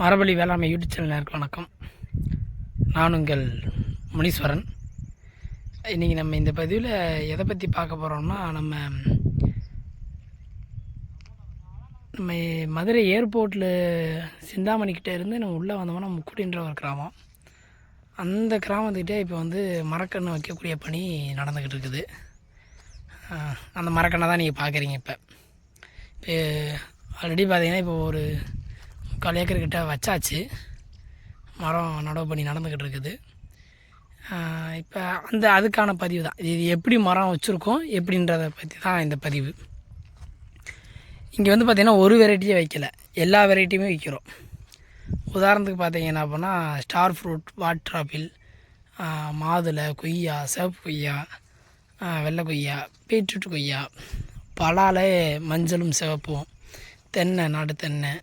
மரபலி வேளாண்மை YouTube channel வணக்கம். நான் உங்கள் முனீஸ்வரன். இன்றைக்கி நம்ம இந்த பதிவில் எதை பற்றி பார்க்க போகிறோம்னா நம்ம நம்ம மதுரை ஏர்போர்ட்டில் சிந்தாமணிக்கிட்ட இருந்து நம்ம உள்ளே வந்தோம்னா முக்குடின்ற ஒரு கிராமம். அந்த கிராமத்துக்கிட்டே இப்போ வந்து மரக்கன்று வைக்கக்கூடிய பணி நடந்துக்கிட்டு இருக்குது. அந்த மரக்கண்ணை தான் நீங்கள் பார்க்குறீங்க இப்போ. இப்போ ஆல்ரெடி பார்த்தீங்கன்னா இப்போ ஒரு முக்கால் ஏக்கர்கிட்ட வச்சாச்சு. மரம் நடவு பண்ணி நடந்துக்கிட்டு இருக்குது. இப்போ அந்த அதுக்கான பதிவு தான். இது எப்படி மரம் வச்சுருக்கோம் எப்படின்றத பற்றி தான் இந்த பதிவு. இங்கே வந்து பார்த்திங்கன்னா ஒரு வெரைட்டியே வைக்கலை. எல்லா வெரைட்டியுமே வைக்கிறோம். உதாரணத்துக்கு பார்த்தீங்கன்னா அப்படின்னா ஸ்டார் ஃப்ரூட் வாட்டர் ஆப்பிள் மாதுளை கொய்யா சிவப்பு கொய்யா வெள்ளை கொய்யா பீட்ரூட் கொய்யா பலாலே மஞ்சளும் சிவப்பும் தென்னை நாட்டு தென்னை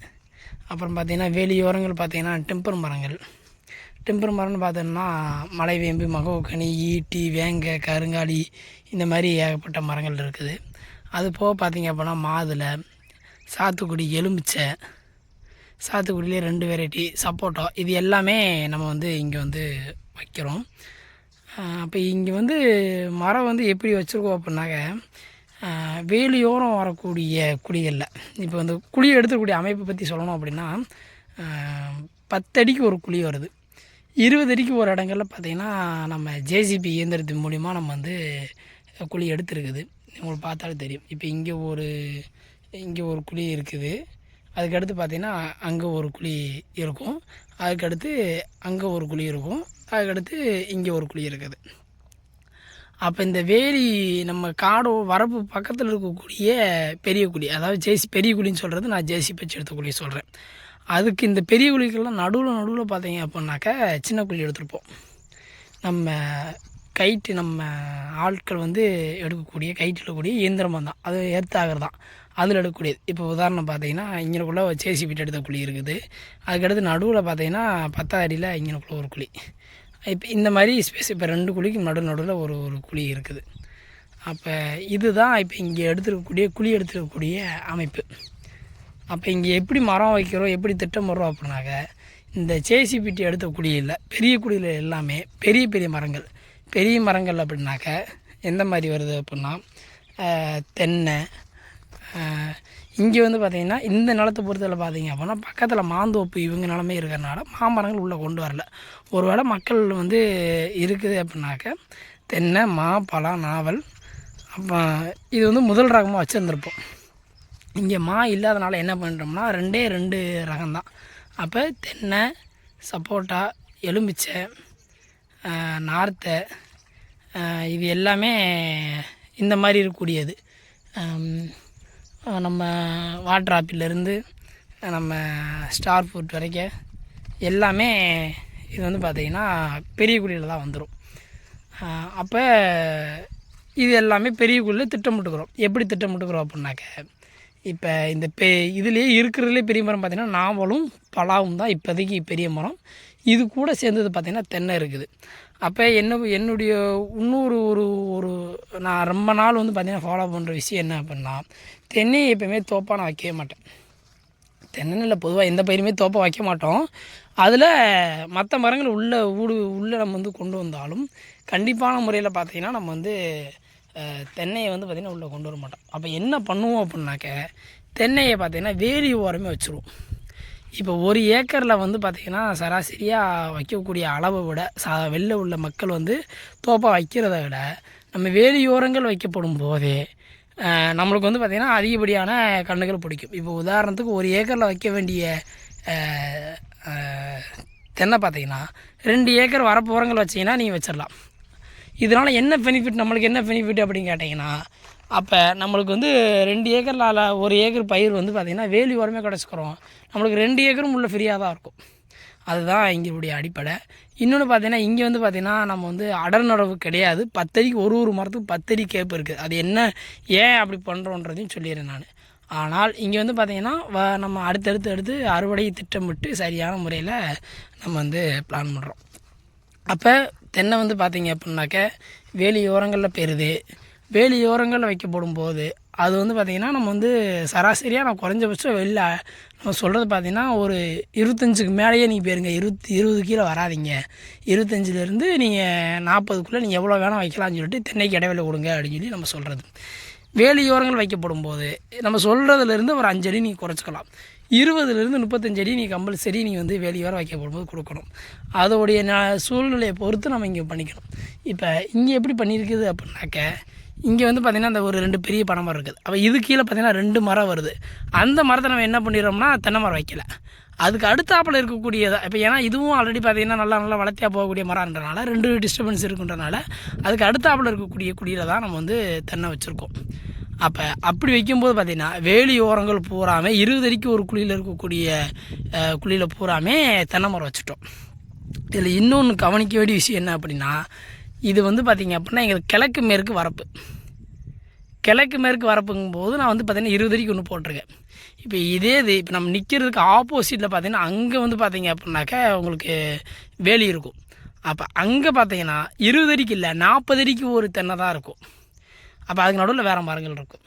அப்புறம் பார்த்திங்கன்னா வேலியோரங்கள் பார்த்திங்கன்னா டெம்பர் மரங்கள். டெம்பர் மரம்னு பார்த்தோம்னா மலைவேம்பு மகோக்கனி ஈட்டி வேங்க கருங்காலி இந்த மாதிரி ஏகப்பட்ட மரங்கள் இருக்குது. அது போக பார்த்திங்க அப்படின்னா மாதுளை சாத்துக்குடி எலுமிச்சை சாத்துக்குடியிலே ரெண்டு வெரைட்டி சப்போட்டா இது எல்லாமே நம்ம வந்து இங்கே வந்து வைக்கிறோம். அப்போ இங்கே வந்து மரம் வந்து எப்படி வச்சுருக்கோம் அப்படின்னாக்க வேலியோரம் வரக்கூடிய குழிகளில் இப்போ வந்து குழி எடுத்துக்கூடிய அமைப்பை பற்றி சொல்லணும் அப்படின்னா பத்தடிக்கு ஒரு குழி வருது. இருபது அடிக்கு ஒரு இடங்களில் பார்த்திங்கன்னா நம்ம ஜேசிபி இயந்திரத்தின் மூலிமா நம்ம வந்து குழி எடுத்துருக்குது. உங்களுக்கு பார்த்தாலே தெரியும். இப்போ இங்கே ஒரு இங்கே ஒரு குழி இருக்குது. அதுக்கடுத்து பார்த்திங்கன்னா அங்கே ஒரு குழி இருக்கும். அதுக்கடுத்து அங்கே ஒரு குழி இருக்கும். அதுக்கடுத்து இங்கே ஒரு குழி இருக்குது. அப்போ இந்த வேலி நம்ம காடோ வரப்பு பக்கத்தில் இருக்கக்கூடிய பெரிய குழி அதாவது ஜேசி பெரிய குழின்னு சொல்கிறது நான் ஜேசி பச்சு எடுத்த குழி சொல்கிறேன் அதுக்கு இந்த பெரிய குழிக்கெல்லாம் நடுவில் நடுவில் பார்த்தீங்க அப்படின்னாக்கா சின்ன குழி எடுத்துருப்போம். நம்ம கைட்டு நம்ம ஆட்கள் வந்து எடுக்கக்கூடிய கைட்டில் எடுக்கக்கூடிய இயந்திரமாக தான் அது ஏற்றாகிறது தான். அதில் எடுக்கக்கூடியது. இப்போ உதாரணம் பார்த்தீங்கன்னா இங்கனக்குள்ளே ஜேசிபி எடுத்த குழி இருக்குது. அதுக்கடுத்து நடுவில் பார்த்தீங்கன்னா பத்தாயிரியில் இங்கனக்குள்ளே ஒரு குழி. இப்போ இந்த மாதிரி ஸ்பேஸ் இப்போ ரெண்டு குழிக்கு நடு நடுவில் ஒரு ஒரு குழி இருக்குது. அப்போ இதுதான் இப்போ இங்கே எடுத்துருக்கக்கூடிய குழி எடுத்துருக்கக்கூடிய அமைப்பு. அப்போ இங்கே எப்படி மரம் வைக்கிறோம் எப்படி திட்டமிடுறோம் அப்படின்னாக்க இந்த ஜேசிபிடி எடுத்த குழியில் பெரிய குழியில் எல்லாமே பெரிய பெரிய மரங்கள். பெரிய மரங்கள் அப்படின்னாக்க எந்த மாதிரி வருது அப்படின்னா தென்னை இங்கே வந்து பார்த்திங்கன்னா இந்த நிலத்தை பொறுத்தவரை பார்த்தீங்க அப்படின்னா பக்கத்தில் மாந்தோப்பு இவங்க நிலமே இருக்கிறனால மாமரங்கள் உள்ளே கொண்டு வரல. ஒருவேளை மக்கள் வந்து இருக்குது அப்படின்னாக்க தென்னை மா பழம் நாவல் அப்போ இது வந்து முதல் ரகமாக வச்சுருந்துருப்போம். இங்கே மா இல்லாதனால என்ன பண்ணுறோம்னா ரெண்டே ரெண்டு ரகம்தான். அப்போ தென்னை சப்போட்டா எலுமிச்சை நார்த்தை இது எல்லாமே இந்த மாதிரி இருக்கக்கூடியது. நம்ம வாட்டர் ஆப்பிலேருந்து நம்ம ஸ்டார் ஃப்ரூட் வரைக்கும் எல்லாமே இது வந்து பார்த்திங்கன்னா பெரிய குழியில் தான் வந்துடும் அப்போ இது எல்லாமே பெரிய குழியில் திட்டமிட்டுக்கிறோம். எப்படி திட்டமிட்டுக்கிறோம் அப்படின்னாக்க இப்போ இந்த பெ இதுலேயே இருக்கிறதுலே பெரிய மரம் பார்த்திங்கன்னா நாவலும் பலாவும் தான் இப்போதைக்கு பெரிய மரம். இது கூட சேர்ந்தது பார்த்திங்கன்னா தென்னை இருக்குது. அப்போ என்ன என்னுடைய இன்னொரு ஒரு ஒரு நான் ரொம்ப நாள் வந்து பார்த்திங்கன்னா ஃபாலோ பண்ணுற விஷயம் என்ன அப்படின்னா தென்னையை எப்போயுமே தோப்பாக நான் வைக்கவே மாட்டேன். தென்னைன்னு இல்லை பொதுவாக எந்த பயிருமே தோப்பாக வைக்க மாட்டோம். அதில் மற்ற மரங்கள் உள்ள ஊடு உள்ளே நம்ம வந்து கொண்டு வந்தாலும் கண்டிப்பான முறையில் பார்த்திங்கன்னா நம்ம வந்து தென்னையை வந்து பார்த்திங்கன்னா உள்ளே கொண்டு வர மாட்டோம். அப்போ என்ன பண்ணுவோம் அப்படின்னாக்க தென்னையை பார்த்திங்கன்னா வேலி ஓரமே வச்சுருவோம். இப்போ ஒரு ஏக்கரில் வந்து பார்த்திங்கன்னா சராசரியாக வைக்கக்கூடிய அளவை விட சா வெளில உள்ள மக்கள் வந்து தோப்பாக வைக்கிறத விட நம்ம வேலியோரங்கள் வைக்கப்படும் போதே நம்மளுக்கு வந்து பார்த்திங்கன்னா அதிகப்படியான கண்ணுகள் பிடிக்கும். இப்போ உதாரணத்துக்கு ஒரு ஏக்கரில் வைக்க வேண்டிய தென்னை பார்த்தீங்கன்னா ரெண்டு ஏக்கர் வரப்பு உரங்கள் வச்சிங்கன்னா நீங்கள் வச்சிடலாம் இதனால் என்ன பெனிஃபிட் நம்மளுக்கு என்ன பெனிஃபிட் அப்படின்னு கேட்டிங்கன்னா அப்போ நம்மளுக்கு வந்து ரெண்டு ஏக்கரில் ஒரு ஏக்கர் பயிர் வந்து பார்த்திங்கன்னா வேலி உரமே கிடச்சிக்கிறோம். நம்மளுக்கு ரெண்டு ஏக்கரும் உள்ள ஃப்ரீயாக தான் இருக்கும். அதுதான் இங்களுடைய அடிப்படை. இன்னொன்று பார்த்தீங்கன்னா இங்கே வந்து பார்த்திங்கன்னா நம்ம வந்து அடர் நடவு கிடையாது. பத்தடிக்கு ஒரு ஒரு மரத்துக்கு பத்தடி கேப் இருக்குது அது என்ன ஏன் அப்படி பண்ணுறோன்றதையும் சொல்லிடுறேன் நான். ஆனால் இங்கே வந்து பார்த்திங்கன்னா வ நம்ம அடுத்தடுத்து அடுத்து அறுவடை திட்டமிட்டு சரியான முறையில் நம்ம வந்து பிளான் பண்ணுறோம் அப்போ தென்னை வந்து பார்த்திங்க அப்படின்னாக்க வேலி ஓரங்களில் பெறுது வேலியோரங்களில் வைக்கப்படும் போது அது வந்து பார்த்திங்கன்னா நம்ம வந்து சராசரியாக நான் குறைஞ்சபட்சம் வெளில நம்ம சொல்கிறது பார்த்திங்கன்னா ஒரு இருபத்தஞ்சுக்கு மேலேயே நீங்கள் போயிருங்க. இருபத்தி இருபது கீழே வராதிங்க. இருபத்தஞ்சிலேருந்து நீங்கள் நாற்பதுக்குள்ளே நீங்கள் எவ்வளோ வேணால் வைக்கலாம்னு சொல்லிட்டு தென்னைக்கு இடைவெளி கொடுங்க அப்படின்னு சொல்லி நம்ம சொல்கிறது வேலியோரங்கள் வைக்கப்படும் போது நம்ம சொல்கிறதுலேருந்து ஒரு அஞ்சு அடி நீங்கள் குறைச்சிக்கலாம். இருபதுலேருந்து முப்பத்தஞ்சு அடி நீ கம்பல்சரி நீ வந்து வேலியோரம் வைக்கப்படும் போது கொடுக்கணும். அதோடைய ந சூழ்நிலையை பொறுத்து நம்ம இங்கே பண்ணிக்கணும். இப்போ இங்கே எப்படி பண்ணியிருக்குது அப்படின்னாக்க இங்கே வந்து பார்த்திங்கன்னா அந்த ஒரு ரெண்டு பெரிய பனை மரம் இருக்குது. அப்போ இது கீழே பார்த்திங்கன்னா ரெண்டு மரம் வருது. அந்த மரத்தை நம்ம என்ன பண்ணிடுறோம்னா தென்னை மரம் வைக்கல. அதுக்கு அடுத்தாப்பில் இருக்கக்கூடியதாக இப்போ ஏன்னா இதுவும் ஆல்ரெடி பார்த்திங்கன்னா நல்லா நல்லா வளர்த்தியாக போகக்கூடிய மரம்ன்றனால ரெண்டு டிஸ்டர்பன்ஸ் இருக்குன்றனால அதுக்கு அடுத்தாப்பில் இருக்கக்கூடிய குடியில் தான் நம்ம வந்து தென்னை வச்சுருக்கோம். அப்போ அப்படி வைக்கும்போது பார்த்திங்கன்னா வேலி ஓரங்கள் பூராமே இருபது அடிக்கு ஒரு குழியில் இருக்கக்கூடிய குழியில் பூராமே தென்னை மரம் வச்சுட்டோம். இதில் இன்னொன்று கவனிக்க வேண்டிய விஷயம் என்ன அப்படின்னா இது வந்து பார்த்திங்க அப்படின்னா எங்களுக்கு கிழக்கு மேற்கு வரப்பு. கிழக்கு மேற்கு வரப்புங்கும் போது நான் வந்து பார்த்திங்கன்னா இருபது அடிக்கு ஒன்று போட்டிருக்கேன். இப்போ இதே இது இப்போ நம்ம நிற்கிறதுக்கு ஆப்போசிட்டில் பார்த்தீங்கன்னா அங்கே வந்து பார்த்திங்க அப்படின்னாக்கா உங்களுக்கு வேலி இருக்கும். அப்போ அங்கே பார்த்தீங்கன்னா இருபது அடிக்கு இல்லை நாற்பது அடிக்கு ஒரு தென்னை தான் இருக்கும். அப்போ அதுக்கு நடுவில் வேறு மரங்கள் இருக்கும்.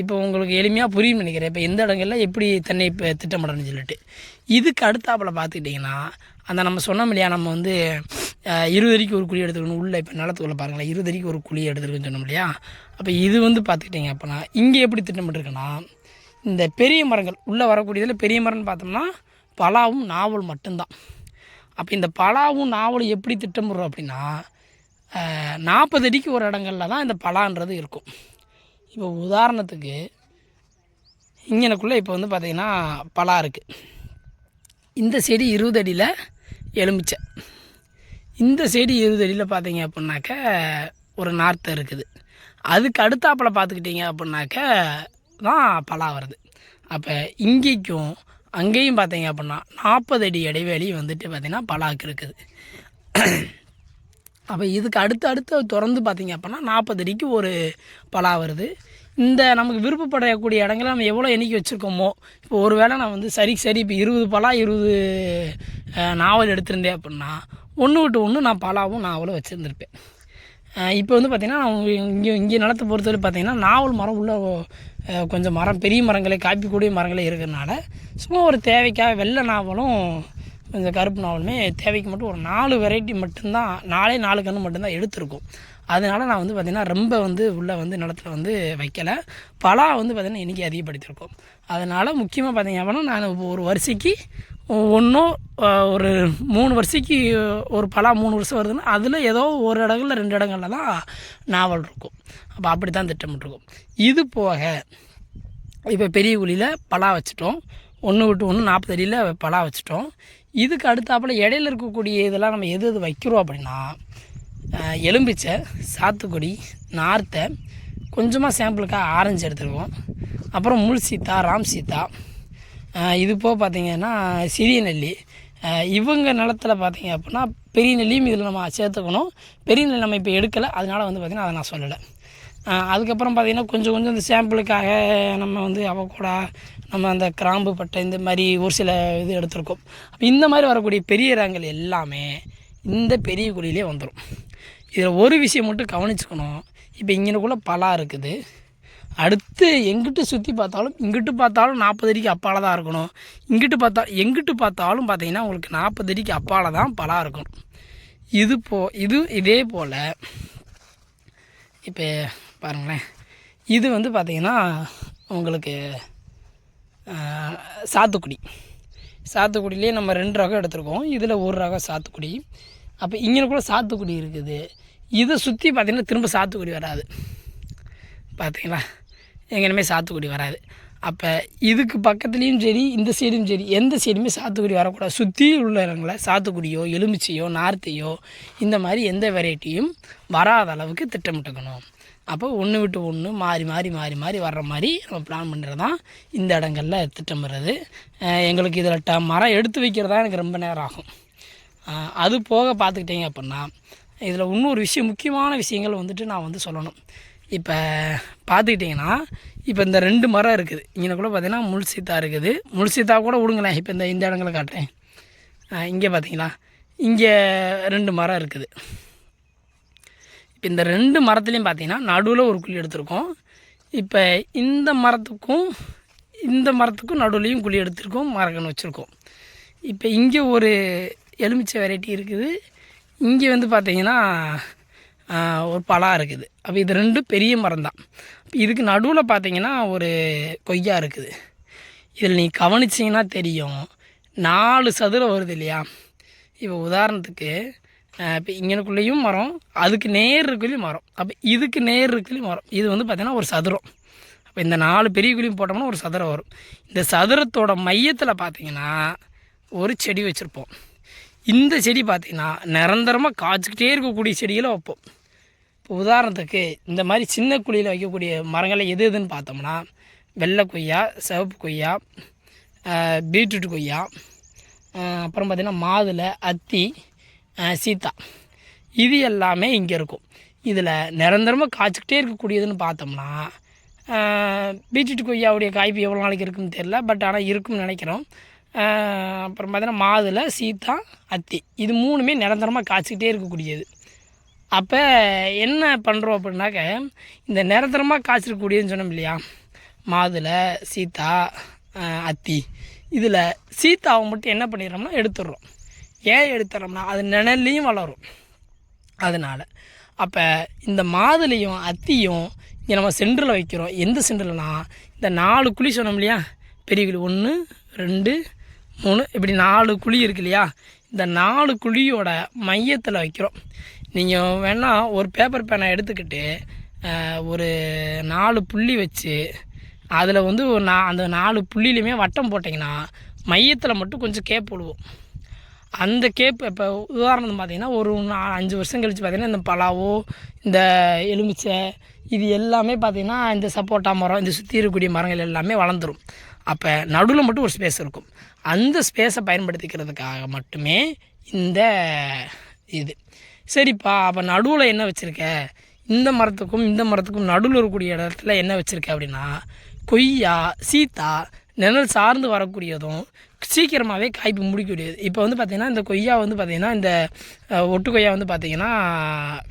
இப்போ உங்களுக்கு எளிமையாக புரியும் நினைக்கிறேன். இப்போ எந்த இடங்கள்ல எப்படி தென்னை இப்போ திட்டமிடணும்னு சொல்லிட்டு. இதுக்கு அடுத்தாப்பில் பார்த்துக்கிட்டிங்கன்னா அந்த நம்ம சொன்னோம் இல்லையா நம்ம வந்து இருபதடிக்கு ஒரு குழி எடுத்துக்கணும். உள்ளே இப்போ நிலத்துக்குள்ள பாருங்களேன். இருபது அடிக்கு ஒரு குழி எடுத்துருக்குன்னு சொன்னோம் இல்லையா? அப்போ இது வந்து பார்த்துக்கிட்டிங்க அப்போனா இங்கே எப்படி திட்டமிட்டுருக்குன்னா இந்த பெரிய மரங்கள் உள்ளே வரக்கூடியதில் பெரிய மரம்னு பார்த்தோம்னா பலாவும் நாவல் மட்டும்தான். அப்போ இந்த பலாவும் நாவலும் எப்படி திட்டமிடுறோம் அப்படின்னா நாற்பது அடிக்கு ஒரு இடங்கள்ல தான் இந்த பலான்றது இருக்கும். இப்போ உதாரணத்துக்கு இங்கனக்குள்ளே இப்போ வந்து பார்த்திங்கன்னா பலா இருக்குது இந்த செடி இருபது அடியில் எலுமிச்சை. இந்த செடி இருபது அடியில் பார்த்தீங்க அப்படின்னாக்க ஒரு நார்த்தை இருக்குது. அதுக்கு அடுத்தாப்பில் பார்த்துக்கிட்டிங்க அப்படின்னாக்க தான் பலா வருது. அப்போ இங்கேக்கும் அங்கேயும் பார்த்தீங்க அப்படின்னா நாற்பது அடி இடைவெளி வந்துட்டு பார்த்திங்கன்னா பலாக்கு இருக்குது. அப்போ இதுக்கு அடுத்து அடுத்து திறந்து பார்த்தீங்க அப்படின்னா நாற்பது அடிக்கு ஒரு பலா வருது. இந்த நமக்கு விருப்பப்படக்கூடிய இடங்களை நம்ம எவ்வளோ எண்ணிக்கை வச்சுருக்கோமோ இப்போ ஒரு வேளை நான் வந்து சரி சரி இப்போ இருபது பலா இருபது நாவல் எடுத்திருந்தேன் அப்படின்னா ஒன்று விட்டு ஒன்று நான் பலாவும் நாவலும் வச்சுருந்துருப்பேன். இப்போ வந்து பார்த்திங்கன்னா நான் இங்கே இங்கே நிலத்தை பொறுத்தவரை பார்த்திங்கன்னா நாவல் மரம் உள்ள கொஞ்சம் மரம் பெரிய மரங்களே காய்ப்பிக்கூடிய மரங்களே இருக்கிறனால சும்மா ஒரு தேவைக்காக வெள்ளை நாவலும் கொஞ்சம் கருப்பு நாவலுமே தேவைக்கு மட்டும் ஒரு நாலு வெரைட்டி மட்டும்தான் நாலே நாலு கன்று மட்டும்தான் எடுத்திருக்கும். அதனால நான் வந்து பார்த்திங்கன்னா ரொம்ப வந்து உள்ளே வந்து நிலத்தில் வந்து வைக்கலை. பலா வந்து பார்த்திங்கன்னா இன்றைக்கி அதிகப்படுத்தியிருக்கோம் அதனால் முக்கியமாக பார்த்திங்க அப்படின்னா நான் ஒரு வரிசைக்கு ஒன்றும் ஒரு மூணு வருஷத்துக்கு ஒரு பலா மூணு வருஷம் வருதுன்னா அதில் ஏதோ ஒரு இடங்களில் ரெண்டு இடங்களில் தான் நாவல் இருக்கும். அப்போ அப்படி தான் திட்டமிட்டுருக்கோம். இது போக இப்போ பெரிய குழியில் பலா வச்சுட்டோம். ஒன்று விட்டு ஒன்று நாற்பது அடியில் பலா வச்சுட்டோம். இதுக்கு அடுத்தாப்புல இடையில இருக்கக்கூடிய இதெல்லாம் நம்ம எது எது வைக்கிறோம் அப்படின்னா எலும்பிச்சை சாத்துக்குடி நார்த்தை கொஞ்சமாக சாம்பிளுக்காக ஆரஞ்சு எடுத்துருக்கோம். அப்புறம் முள் சீத்தா ராம் சீத்தா. இது போக பார்த்திங்கன்னா சிறிய நெல்லி. இவங்க நிலத்தில் பார்த்தீங்க அப்படின்னா பெரிய நெல்லியும் இதில் நம்ம சேர்த்துக்கணும். பெரிய நெல்லி நம்ம இப்போ எடுக்கலை. அதனால் வந்து பார்த்திங்கன்னா அதை நான் சொல்லலை. அதுக்கப்புறம் பார்த்திங்கன்னா கொஞ்சம் கொஞ்சம் இந்த சாம்பிளுக்காக நம்ம வந்து அவக்கூடா நம்ம அந்த கிராம்பு பட்டை இந்த மாதிரி ஒரு சில இது எடுத்திருக்கோம். இந்த மாதிரி வரக்கூடிய பெரிய ரகங்கள் எல்லாமே இந்த பெரிய குழியிலே வந்துடும் இதில் ஒரு விஷயம் மட்டும் கவனிச்சுக்கணும். இப்போ இங்கனக்குள்ளே பலா இருக்குது. அடுத்து எங்கிட்டு சுற்றி பார்த்தாலும் இங்கிட்டு பார்த்தாலும் நாற்பது அடிக்கு அப்பால் தான் இருக்கணும். இங்கிட்டு பார்த்தா எங்கிட்டு பார்த்தாலும் பார்த்தீங்கன்னா உங்களுக்கு நாற்பது அடிக்கு அப்பால் தான் பலா இருக்கணும் இது போ இது இதே போல் இப்போ பாருங்களேன். இது வந்து பார்த்திங்கன்னா உங்களுக்கு சாத்துக்குடி. சாத்துக்குடியிலே நம்ம ரெண்டு ரகம் எடுத்திருக்கோம். இதில் ஒரு ரகம் சாத்துக்குடி. அப்போ இங்கே கூட சாத்துக்குடி இருக்குது. இதை சுற்றி பார்த்திங்கன்னா திரும்ப சாத்துக்குடி வராது. பார்த்தீங்களா எங்கேனுமே சாத்துக்குடி வராது. அப்போ இதுக்கு பக்கத்துலேயும் சரி இந்த சைடும் சரி எந்த சைடுமே சாத்துக்குடி வரக்கூடாது. சுற்றி உள்ள இடங்களில் சாத்துக்குடியோ எலுமிச்சையோ நார்த்தையோ இந்த மாதிரி எந்த வெரைட்டியும் வராத அளவுக்கு திட்டமிட்டுக்கணும். அப்போ ஒன்று விட்டு ஒன்று மாறி மாறி மாறி மாறி வர்ற மாதிரி நம்ம பிளான் பண்ணுறது தான் இந்த இடங்கள்ல திட்டமிடுறது. எங்களுக்கு இதில் ட மரம் எடுத்து வைக்கிறதா எனக்கு ரொம்ப நேரம் ஆகும். அது போக பார்த்துக்கிட்டிங்க அப்படின்னா இதில் இன்னொரு விஷயம் முக்கியமான விஷயங்கள் வந்துட்டு நான் வந்து சொல்லணும். இப்போ பார்த்துக்கிட்டிங்கன்னா இப்போ இந்த ரெண்டு மரம் இருக்குது. இங்கே கூட பார்த்தீங்கன்னா முல்சீத்தா இருக்குது. முல்சீத்தா கூட விடுங்களேன் இப்போ இந்த இந்த இடங்களை காட்டுறேன். இங்கே பார்த்தீங்களா இங்கே ரெண்டு மரம் இருக்குது. இப்போ இந்த ரெண்டு மரத்துலேயும் பார்த்தீங்கன்னா நடுவில் ஒரு குழி எடுத்திருக்கோம். இப்போ இந்த மரத்துக்கும் இந்த மரத்துக்கும் நடுவுலையும் குழி எடுத்திருக்கோம் மரக்கன்று வச்சுருக்கோம். இப்போ இங்கே ஒரு எலுமிச்சை வெரைட்டி இருக்குது. இங்கே வந்து பார்த்தீங்கன்னா ஒரு பலா இருக்குது. அப்போ இது ரெண்டும் பெரிய மரம் தான் இதுக்கு நடுவில் பார்த்தீங்கன்னா ஒரு கொய்யா இருக்குது. இதில் நீ கவனிச்சிங்கன்னா தெரியும். நாலு சதுரம் வருது இல்லையா? இப்போ உதாரணத்துக்கு இப்போ இங்கனுக்குள்ளேயும் மரம் அதுக்கு நேர் இருக்குள்ளேயும் மரம். அப்போ இதுக்கு நேர் இருக்குள்ளேயும் மரம். இது வந்து பார்த்திங்கன்னா ஒரு சதுரம். அப்போ இந்த நாலு பெரிய குழியும் போட்டோம்னா ஒரு சதுரம் வரும். இந்த சதுரத்தோட மையத்தில் பார்த்திங்கன்னா ஒரு செடி வச்சுருப்போம். இந்த செடி பார்த்திங்கன்னா நிரந்தரமாக காய்ச்சிக்கிட்டே இருக்கக்கூடிய செடிகளை வைப்போம். இப்போ உதாரணத்துக்கு இந்த மாதிரி சின்ன குழியில் வைக்கக்கூடிய மரங்களை எது எதுன்னு பார்த்தோம்னா வெள்ளை கொய்யா சிவப்பு கொய்யா பீட்ரூட் கொய்யா அப்புறம் பார்த்திங்கன்னா மாதுளை அத்தி சீத்தா. இது எல்லாமே இங்கே இருக்கும். இதில் நிரந்தரமாக காய்ச்சிக்கிட்டே இருக்கக்கூடியதுன்னு பார்த்தோம்னா பீட்ரூட் கொய்யாவுடைய காய்ப்பு எவ்வளோ நாளைக்கு இருக்குன்னு தெரில பட் ஆனால் இருக்கும்னு நினைக்கிறோம். அப்புறம் பார்த்தீங்கன்னா மாதுளை சீத்தா அத்தி. இது மூணுமே நிரந்தரமாக காய்ச்சிக்கிட்டே இருக்கக்கூடியது. அப்போ என்ன பண்ணுறோம் அப்படின்னாக்க இந்த நிரந்தரமாக காய்ச்சிருக்கக்கூடியதுன்னு சொன்னோம் இல்லையா? மாதுளை சீத்தா அத்தி. இதில் சீத்தாவை மட்டும் என்ன பண்ணிடுறோம்னா எடுத்துடுறோம். ஏன் எடுத்துறோம்னா அது நிழல்லையும் வளரும். அதனால். அப்போ இந்த மாதுளையும் அத்தியும் இங்கே நம்ம சென்டரில் வைக்கிறோம். எந்த சென்டர்லனா இந்த நாலு குழி சொன்னோம் இல்லையா? பெரிய குழி ஒன்று ரெண்டு மூணு. இப்படி நாலு குழி இருக்கு இல்லையா? இந்த நாலு குழியோட மையத்தில் வைக்கிறோம். நீங்கள் வேணால் ஒரு பேப்பர் பேனை எடுத்துக்கிட்டு ஒரு நாலு புள்ளி வச்சு அதில் வந்து ஒரு நா அந்த நாலு புள்ளிலையுமே வட்டம் போட்டிங்கன்னா மையத்தில் மட்டும் கொஞ்சம் கேப் விடுவோம் அந்த கேப் இப்போ உதாரணம் பார்த்தீங்கன்னா ஒரு நா- அஞ்சு வருஷம் கழித்து பார்த்தீங்கன்னா இந்த பலாவோ இந்த எலுமிச்சை இது எல்லாமே பார்த்திங்கன்னா இந்த சப்போட்டா மரம் இந்த சுற்றி இருக்கக்கூடிய மரங்கள் எல்லாமே வளர்ந்துடும் அப்போ நடுவில் மட்டும் ஒரு ஸ்பேஸ் இருக்கும். அந்த ஸ்பேஸை பயன்படுத்திக்கிறதுக்காக மட்டுமே இந்த இது. சரிப்பா அப்போ நடுவில் என்ன வச்சுருக்க? இந்த மரத்துக்கும் இந்த மரத்துக்கும் நடுவில் இருக்கக்கூடிய இடத்துல என்ன வச்சுருக்க அப்படின்னா கொய்யா சீத்தா நிழல் சார்ந்து வரக்கூடியதும் சீக்கிரமாகவே காய்ப்பு முடிக்கக்கூடியது. இப்போ வந்து பார்த்திங்கன்னா இந்த கொய்யா வந்து பார்த்திங்கன்னா இந்த ஒட்டு கொய்யா வந்து பார்த்திங்கன்னா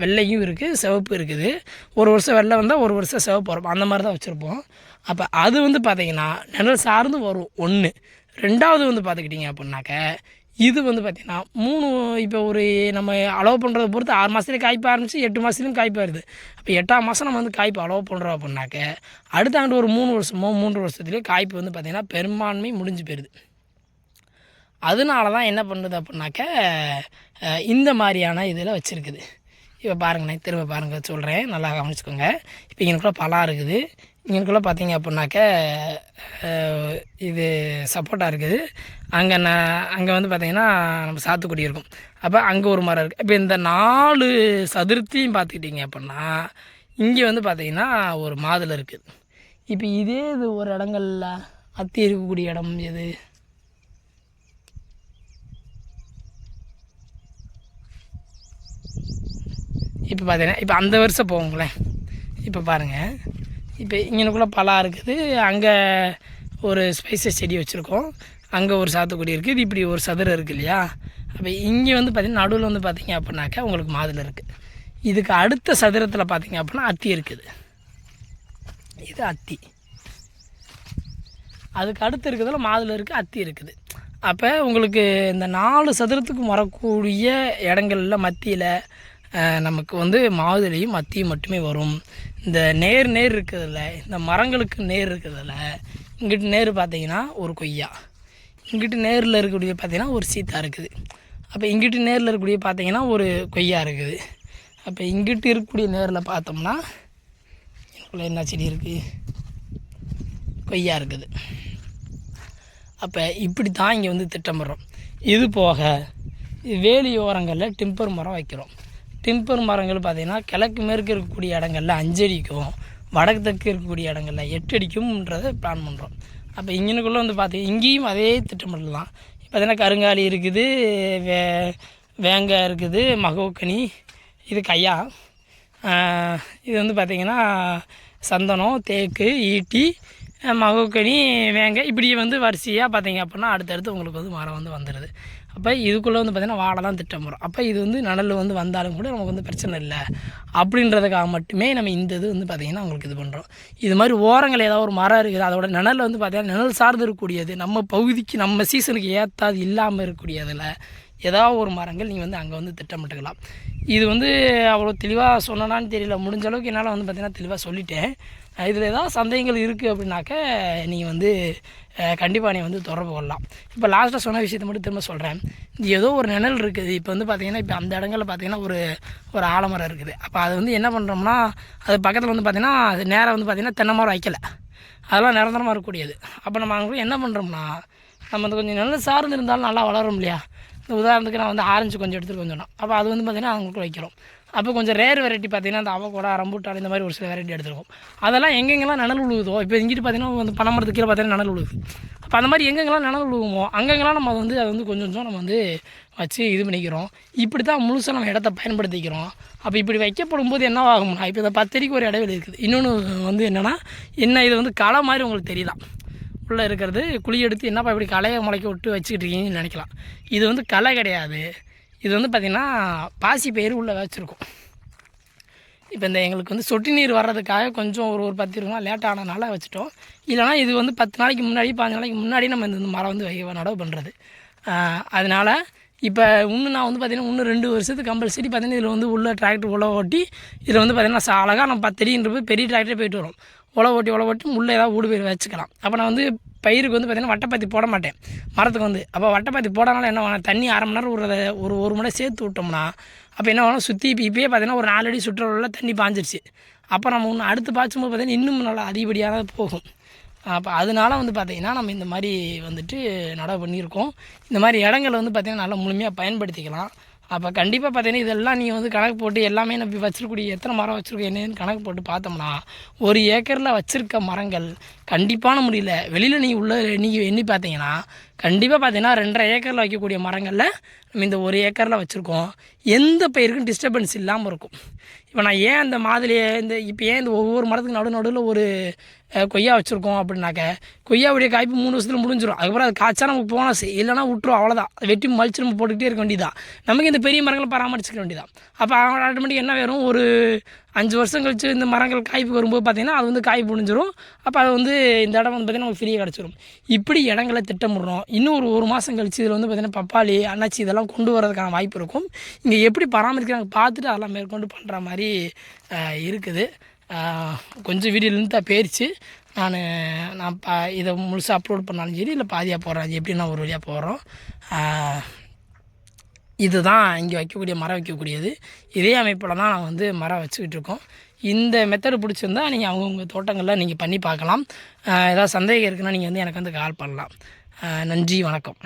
வெள்ளையும் இருக்குது சிவப்பு இருக்குது. ஒரு வருஷம் வெள்ளை வந்தால் ஒரு வருஷம் சிவப்பு வரும். அந்த மாதிரி தான் வச்சுருப்போம். அப்போ அது வந்து பார்த்திங்கன்னா நிழல் சார்ந்து வரும். ஒன்று ரெண்டாவது வந்து பார்த்துக்கிட்டிங்க அப்படின்னாக்க இது வந்து பார்த்திங்கன்னா மூணு இப்போ ஒரு நம்ம அலோவ் பண்ணுறத பொறுத்து ஆறு மாதத்துலேயும் காய்ப்பு ஆரம்பிச்சு எட்டு மாதத்துலேயும் காய்ப்பு வருது. அப்போ எட்டாம் மாதம் நம்ம வந்து காய்ப்பு அலோவ் பண்ணுறோம் அப்படின்னாக்க அடுத்த ஆண்டு ஒரு மூணு வருஷமோ மூன்று வருஷத்துலேயே காய்ப்பு வந்து பார்த்திங்கன்னா பெரும்பான்மை முடிஞ்சு போயிடுது அதனால தான் என்ன பண்ணுது அப்படின்னாக்க இந்த மாதிரியான இதில் வச்சுருக்குது. இப்போ பாருங்கண்ணே திரும்ப பாருங்கள் சொல்கிறேன் நல்லா கவனிச்சுக்கோங்க. இப்போ இங்கனுக்குள்ள பலா இருக்குது. இங்கனுக்குள்ள பார்த்தீங்க அப்படின்னாக்க இது சப்போட்டா இருக்குது. அங்கே நான் அங்கே வந்து பார்த்தீங்கன்னா நம்ம சாத்துக்குடி இருக்கும். அப்போ அங்கே ஒரு மரம் இருக்குது இப்போ இந்த நாலு சதுர்த்தியும் பார்த்துக்கிட்டிங்க அப்படின்னா இங்கே வந்து பார்த்தீங்கன்னா ஒரு மாதுளை இருக்குது இப்போ இதே இது ஒரு இடங்கள்ல அத்தி இருக்கக்கூடிய இடம் எது? இப்போ பார்த்தீங்கன்னா இப்போ அந்த வருஷம் போவோங்களேன். இப்போ பாருங்கள் இப்போ இங்கனுக்குள்ளே பலா இருக்குது. அங்கே ஒரு ஸ்பைசஸ் செடி வச்சுருக்கோம். அங்கே ஒரு சாத்துக்குடி இருக்குது இது இப்படி ஒரு சதுரம் இருக்குது இல்லையா? அப்போ இங்கே வந்து பார்த்திங்கன்னா நடுவில் வந்து பார்த்திங்க அப்படின்னாக்கா உங்களுக்கு மாதுளை இருக்குது இதுக்கு அடுத்த சதுரத்தில் பார்த்திங்க அப்படின்னா அத்தி இருக்குது. இது அத்தி. அதுக்கு அடுத்து இருக்கிறதுல மாதுளை இருக்குது அத்தி இருக்குது. அப்போ உங்களுக்கு இந்த நாலு சதுரத்துக்கு வரக்கூடிய இடங்களில் மத்தியில் நமக்கு வந்து மாதுளையும் அத்தியும் மட்டுமே வரும். இந்த நேர் நேர் இருக்கிறதுல இந்த மரங்களுக்கு நேர் இருக்கிறதுல இங்கிட்டு நேர் பார்த்தீங்கன்னா ஒரு கொய்யா. இங்கிட்டு நேரில் இருக்கக்கூடிய பார்த்தீங்கன்னா ஒரு சீத்தா இருக்குது. அப்போ இங்கிட்டு நேரில் இருக்கக்கூடிய பார்த்தீங்கன்னா ஒரு கொய்யா இருக்குது. அப்போ இங்கிட்டு இருக்கக்கூடிய நேரில் பார்த்தோம்னா இதுக்குள்ள என்ன செடி இருக்குது கொய்யா இருக்குது. அப்போ இப்படி தான் இங்கே வந்து திட்டமிடுறோம். இது போக வேலி ஓரங்களில் டிம்பர் மரம் வைக்கிறோம். டிம்பர் மரங்கள் பார்த்திங்கன்னா கிழக்கு மேற்கு இருக்கக்கூடிய இடங்கள்ல அஞ்சு அடிக்கும் வடக்கு தெற்கு இருக்கக்கூடிய இடங்கள்ல எட்டு அடிக்கும்ன்றதை பிளான் பண்ணுறோம் அப்போ இங்கனுக்குள்ளே வந்து பார்த்தி இங்கேயும் அதே திட்டமிடல் தான். பார்த்திங்கன்னா கருங்காலி இருக்குது வே வேங்காய் இருக்குது மகோக்கனி இது கையா. இது வந்து பார்த்திங்கன்னா சந்தனம் தேக்கு ஈட்டி மகோக்கனி வேங்காய் வேங்க இப்படி வந்து வரிசையாக பார்த்தீங்க அப்படின்னா அடுத்தடுத்து உங்களுக்கு வந்து மரம் வந்து வந்துடுது அப்போ இதுக்குள்ளே வந்து பார்த்திங்கன்னா வாழை தான் திட்டம் வரும். அப்போ இது வந்து நிழல் வந்து வந்தாலும் கூட நமக்கு வந்து பிரச்சனை இல்லை. அப்படின்றதுக்காக மட்டுமே நம்ம இந்த இது வந்து பார்த்திங்கன்னா உங்களுக்கு இது பண்ணுறோம் இது மாதிரி ஓரங்கள் ஏதாவது ஒரு மரம் இருக்குது அதோட நிழல் வந்து பார்த்திங்கன்னா நிழல் சார்ந்து இருக்கக்கூடியது நம்ம பகுதிக்கு நம்ம சீசனுக்கு ஏற்றாது இல்லாமல் இருக்கக்கூடியதில் ஏதாவது ஒரு மரங்கள் நீங்கள் வந்து அங்கே வந்து திட்டமிட்டுக்கலாம் இது வந்து அவ்வளோ தெளிவாக சொன்னனான்னு தெரியல. முடிஞ்ச அளவுக்கு என்னால் வந்து பார்த்திங்கன்னா தெளிவாக சொல்லிட்டேன். இதில் ஏதாவது சந்தேகங்கள் இருக்குது அப்படின்னாக்க நீங்கள் வந்து கண்டிப்பாக நீ வந்து தொடர்பு கொள்ளலாம். இப்போ லாஸ்ட்டாக சொன்ன விஷயத்தை மட்டும் திரும்ப சொல்கிறேன் இது ஏதோ ஒரு நிழல் இருக்குது. இப்போ வந்து பார்த்திங்கன்னா இப்போ அந்த இடங்களில் பார்த்திங்கன்னா ஒரு ஒரு ஆலமரம் இருக்குது. அப்போ அது வந்து என்ன பண்ணுறோம்னா அது பக்கத்தில் வந்து பார்த்திங்கன்னா அது நேராக வந்து பார்த்திங்கன்னா தென்னை மரம் வைக்கலை. அதெல்லாம் நிரந்தரமாக இருக்கக்கூடியது. அப்போ நம்ம அங்கே என்ன பண்ணுறோம்னா நம்ம வந்து கொஞ்சம் நல்ல சார்ந்து இருந்தாலும் நல்லா வளரும் இல்லையா? இந்த உதாரணத்துக்கு நான் வந்து ஆரஞ்சு கொஞ்சம் எடுத்துகிட்டு கொஞ்சம் அப்போ அது வந்து பார்த்திங்கன்னா அவங்களுக்கு வைக்கிறோம். அப்போ கொஞ்சம் ரேர் வெரைட்டி பார்த்திங்கன்னா அந்த அவகோடா ரம்பூட்டான் இந்த மாதிரி ஒரு சில வெரைட்டி எடுத்துருக்கோம். அதெல்லாம் எங்கெங்கெல்லாம் நிழல் உழுகுதோ இப்போ இங்கிட்டு பார்த்திங்கன்னா வந்து பனைமரத்துக்கு கீழே பார்த்தீங்கன்னா நிழல் உழுகுது அப்போ அந்த மாதிரி எங்கெங்கெல்லாம் நிழல் உழுகுமோ அங்கெங்கெல்லாம் நம்ம வந்து அதை வந்து கொஞ்சம் கொஞ்சம் நம்ம வந்து வச்சு இது பண்ணிக்கிறோம். இப்படி தான் முழுசாக நம்ம இடத்த பயன்படுத்திக்கிறோம். அப்போ இப்படி வைக்கப்படும் போது என்ன ஆகும்னா இப்போ இந்த பத்தடிக்கு ஒரு இடைவெளி இருக்குது. இன்னொன்று வந்து என்னென்னா என்ன இது வந்து களை மாதிரி உங்களுக்கு தெரியலாம் உள்ளே இருக்கிறது குழி எடுத்து என்னப்பா இப்படி களையை முளைக்க விட்டு வச்சுக்கிட்டு இருக்கீங்கன்னு நினைக்கலாம். இது வந்து களை கிடையாது. இது வந்து பார்த்திங்கன்னா பாசி பயிர் உள்ளே வச்சுருக்கோம். இப்போ இந்த எங்களுக்கு வந்து சொட்டு நீர் வர்றதுக்காக கொஞ்சம் ஒரு ஒரு பத்து இருபது நாள் லேட் ஆனதுனால வச்சுட்டோம். இல்லைனா இது வந்து பத்து நாளைக்கு முன்னாடி பாஞ்சு நாளைக்கு முன்னாடி நம்ம இந்த மரம் வந்து வை நடவு பண்ணுறது அதனால் இப்போ இன்னும் நான் வந்து பார்த்திங்கன்னா இன்னும் ரெண்டு வருஷத்துக்கு கம்பல்சரி பார்த்திங்கன்னா இதில் வந்து உள்ள டிராக்டர் உழவு ஓட்டி இதில் வந்து பார்த்திங்கன்னா அழகாக நம்ம பத்தடின்ற பெரிய டிராக்டரே போயிட்டு வரும். உழவு ஓட்டி உழவு ஓட்டி உள்ளே ஏதாவது ஊடு போய் வச்சுக்கலாம். அப்போ நான் வந்து பயிருக்கு வந்து பார்த்திங்கன்னா வட்டைப்பாத்தி போட மாட்டேன். மரத்துக்கு வந்து. அப்போ வட்டப்பத்தி போடனால என்ன வேணும் தண்ணி அரை மணி நேரம் விடுறத ஒரு ஒரு மணி நேரம் சேர்த்து விட்டோம்னா அப்போ என்ன வேணும் சுற்றி இப்போ இப்போயே பார்த்தீங்கன்னா ஒரு நாலு அடி சுற்றுலாவில் தண்ணி பாஞ்சிருச்சு. அப்போ நம்ம ஒன்று அடுத்து பாய்ச்சும்போது பார்த்தீங்கன்னா இன்னும் நல்லா அதிகப்படியாக போகும். அப்போ அதனால வந்து பார்த்திங்கன்னா நம்ம இந்த மாதிரி வந்துட்டு நடவு பண்ணியிருக்கோம். இந்த மாதிரி இடங்கள் வந்து பார்த்திங்கன்னா நல்லா முழுமையாக பயன்படுத்திக்கலாம். அப்போ கண்டிப்பாக பார்த்தீங்கன்னா இதெல்லாம் நீங்கள் வந்து கணக்கு போட்டு எல்லாமே நம்ம வச்சிருக்கக்கூடிய எத்தனை மரம் வச்சுருக்கோம் என்னன்னு கணக்கு போட்டு பார்த்தோம்னா ஒரு ஏக்கரில் வச்சுருக்க மரங்கள் கண்டிப்பான முடியல. வெளியில் நீங்கள் உள்ள நீங்கள் எண்ணி பார்த்தீங்கன்னா கண்டிப்பாக பார்த்தீங்கன்னா ரெண்டரை ஏக்கரில் வைக்கக்கூடிய மரங்களில் நம்ம இந்த ஒரு ஏக்கரில் வச்சுருக்கோம். எந்த பயிருக்கும் டிஸ்டர்பன்ஸ் இல்லாமல் இருக்கும். இப்போ நான் ஏன் அந்த மாதிரியே இந்த இப்போ ஏன் இந்த ஒவ்வொரு மரத்துக்கு நடு நடுவில் ஒரு கொய்யா வச்சுருக்கோம் அப்படின்னாக்க கொய்யாவுடைய காய்ப்பு மூணு வருஷத்தில் முடிஞ்சிடும் அதுக்கப்புறம் அது காய்ச்சா நமக்கு போனால் சரி இல்லைனா விட்டுரும் அவ்வளோதான் வெட்டி மலிச்சு நம்ம போட்டுக்கிட்டே இருக்க வேண்டியதான் நமக்கு இந்த பெரிய மரங்களை பராமரிச்சுக்க வேண்டியதான் அப்போ ஆட்டோமேட்டிக் என்ன வேணும் ஒரு அஞ்சு வருஷம் கழிச்சு இந்த மரங்கள் காய்ப்பு வரும்போது பார்த்திங்கன்னா அது வந்து காய் புழிஞ்சிரும். அப்போ அது வந்து இந்த இடம் வந்து பார்த்திங்கன்னா நமக்கு ஃப்ரீயாக கிடச்சிரும். இப்படி இடங்களை திட்டமிடுறோம். இன்னும் ஒரு ஒரு மாதம் கழிச்சு இதில் வந்து பார்த்திங்கன்னா பப்பாளி அன்னாச்சி இதெல்லாம் கொண்டு வரதுக்கான வாய்ப்பு இருக்கும். இங்கே எப்படி பராமரிக்கிறாங்க பார்த்துட்டு அதெல்லாம் மேற்கொண்டு பண்ணுற மாதிரி இருக்குது. கொஞ்சம் வீடியோலேருந்து தான் போயிடுச்சு நான் நான் பா இதை முழுசாக அப்லோட் பண்ணாலும் சரி இல்லை பாதியாக போடுறேன். எப்படி நான் ஒரு வழியாக போடுறோம். இதுதான் இங்கே வைக்கக்கூடிய மரம் வைக்கக்கூடியது. இதே அமைப்பில் தான் நாங்கள் வந்து மரம் வச்சுக்கிட்டு இருக்கோம். இந்த மெத்தடு பிடிச்சிருந்தா நீங்கள் அவங்கவுங்க தோட்டங்களில் நீங்கள் பண்ணி பார்க்கலாம். ஏதாவது சந்தேகம் இருக்குன்னா நீங்கள் வந்து எனக்கு வந்து கால் பண்ணலாம். நன்றி வணக்கம்.